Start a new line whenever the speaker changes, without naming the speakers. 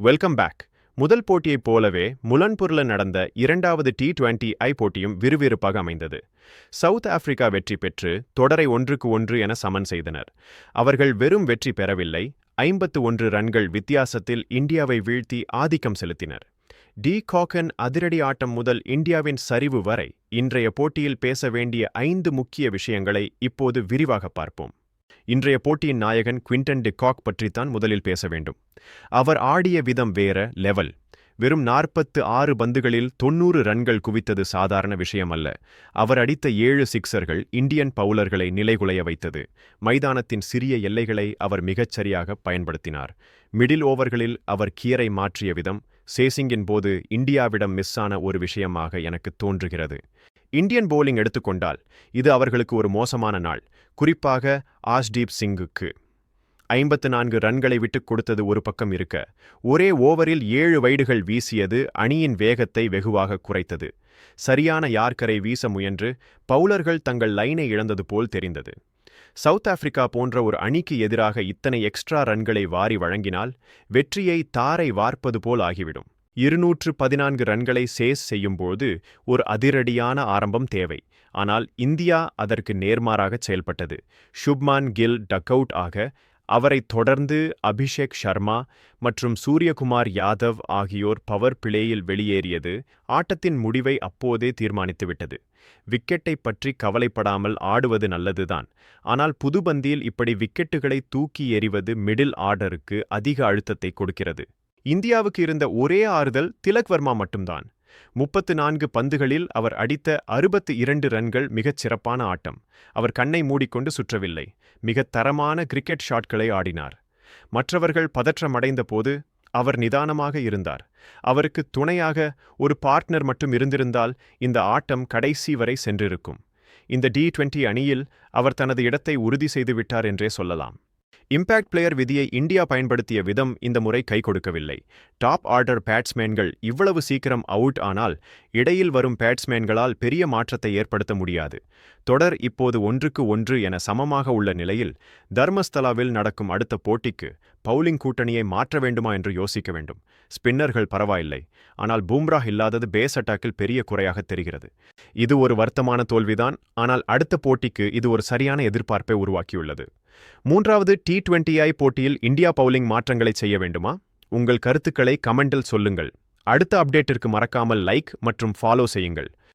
Welcome back முதல் போட்டியைப் போலவே முலன்பூரில் நடந்த இரண்டாவது டி டுவெண்டி ஐ போட்டியும் விறுவிறுப்பாக அமைந்தது. சவுத் ஆப்பிரிக்கா வெற்றி பெற்று தொடரை ஒன்றுக்கு ஒன்று என சமன் செய்தனர். அவர்கள் வெறும் வெற்றி பெறவில்லை ஐம்பத்து ஒன்று ரன்கள் வித்தியாசத்தில் இந்தியாவை வீழ்த்தி ஆதிக்கம் செலுத்தினர். டி காக்கன் அதிரடி ஆட்டம் முதல் இந்தியாவின் சரிவு வரை இன்றைய போட்டியில் பேச வேண்டிய ஐந்து முக்கிய விஷயங்களை இப்போது விரிவாக பார்ப்போம். இன்றைய போட்டியின் நாயகன் குவிண்டன் டி காக் பற்றித்தான் முதலில் பேச வேண்டும். அவர் ஆடிய விதம் வேற லெவல் வெறும் நாற்பத்து ஆறு பந்துகளில் தொன்னூறு ரன்கள் குவித்தது சாதாரண விஷயமல்ல. அவர் அடித்த ஏழு சிக்சர்கள் இந்தியன் பவுலர்களை நிலைகுலைய வைத்தது. மைதானத்தின் சிறிய எல்லைகளை அவர் மிகச்சரியாக பயன்படுத்தினார். மிடில் ஓவர்களில் அவர் கியரை மாற்றிய விதம் சேசிங்கின் போது இந்தியாவிடம் மிஸ் ஆன ஒரு விஷயமாக எனக்கு தோன்றுகிறது. இந்தியன் போலிங் எடுத்துக்கொண்டால் இது அவர்களுக்கு ஒரு மோசமான நாள். குறிப்பாக ஆஷ்தீப் சிங்குக்கு. ஐம்பத்து நான்கு ரன்களை விட்டுக் கொடுத்தது ஒரு பக்கம் இருக்க ஒரே ஓவரில் ஏழு வைடுகள் வீசியது அணியின் வேகத்தை வெகுவாக குறைத்தது. சரியான யார்கரை வீச முயன்று பவுலர்கள் தங்கள் லைனை இழந்தது போல் தெரிந்தது. சவுத் ஆப்பிரிக்கா போன்ற ஒரு அணிக்கு எதிராக இத்தனை எக்ஸ்ட்ரா ரன்களை வாரி வழங்கினால் வெற்றியை தாரை வார்ப்பது போல் ஆகிவிடும். இருநூற்று பதினான்கு ரன்களை சேஸ் செய்யும்போது ஒரு அதிரடியான ஆரம்பம் தேவை. ஆனால் இந்தியா அதற்கு நேர்மாறாக செயல்பட்டது. ஷுப்மான் கில் டக்அவுட் ஆக அவரைத் தொடர்ந்து அபிஷேக் சர்மா மற்றும் சூரியகுமார் யாதவ் ஆகியோர் பவர் பிளேயில் வெளியேறியது ஆட்டத்தின் முடிவை அப்போதே தீர்மானித்துவிட்டது. விக்கெட்டை பற்றி கவலைப்படாமல் ஆடுவது நல்லதுதான். ஆனால் புதுபந்தியில் இப்படி விக்கெட்டுகளை தூக்கி எறிவது மிடில் ஆர்டருக்கு அதிக அழுத்தத்தை கொடுக்கிறது. இந்தியாவுக்கு இருந்த ஒரே ஆறுதல் திலக் வர்மா மட்டும்தான். முப்பத்து நான்கு பந்துகளில் அவர் அடித்த அறுபத்து இரண்டு ரன்கள் மிகச் சிறப்பான ஆட்டம். அவர் கண்ணை மூடிக்கொண்டு சுற்றவில்லை. மிகத் தரமான கிரிக்கெட் ஷாட்களை ஆடினார். மற்றவர்கள் பதற்றமடைந்த போது அவர் நிதானமாக இருந்தார். அவருக்கு துணையாக ஒரு பார்ட்னர் மட்டும் இருந்திருந்தால் இந்த ஆட்டம் கடைசி வரை சென்றிருக்கும். இந்த டி டுவெண்டி அணியில் அவர் தனது இடத்தை உறுதி செய்துவிட்டார் என்றே சொல்லலாம். இம்பாக்ட் பிளேயர் விதியை இந்தியா பயன்படுத்திய விதம் இந்த முறை கை கொடுக்கவில்லை. டாப் ஆர்டர் பேட்ஸ்மேன்கள் இவ்வளவு சீக்கிரம் அவுட் ஆனால் இடையில் வரும் பேட்ஸ்மேன்களால் பெரிய மாற்றத்தை ஏற்படுத்த முடியாது. தொடர் இப்போது ஒன்றுக்கு ஒன்று என சமமாக உள்ள நிலையில் தர்மஸ்தலாவில் நடக்கும் அடுத்த போட்டிக்கு பவுலிங் கூட்டணியை மாற்ற வேண்டுமா என்று யோசிக்க வேண்டும். ஸ்பின்னர்கள் பரவாயில்லை. ஆனால் பூம்ரா இல்லாதது பேஸ் அட்டாக்கில் பெரிய குறையாக தெரிகிறது. இது ஒரு வருத்தமான தோல்விதான். ஆனால் அடுத்த போட்டிக்கு இது ஒரு சரியான எதிர்பார்ப்பை உருவாக்கியுள்ளது. மூன்றாவது டி டுவெண்டி போட்டியில் இந்தியா பவுலிங் மாற்றங்களை செய்ய வேண்டுமா? உங்கள் கருத்துக்களை கமெண்டில் சொல்லுங்கள். அடுத்த அப்டேட்டிற்கு மறக்காமல் லைக் மற்றும் ஃபாலோ செய்யுங்கள்.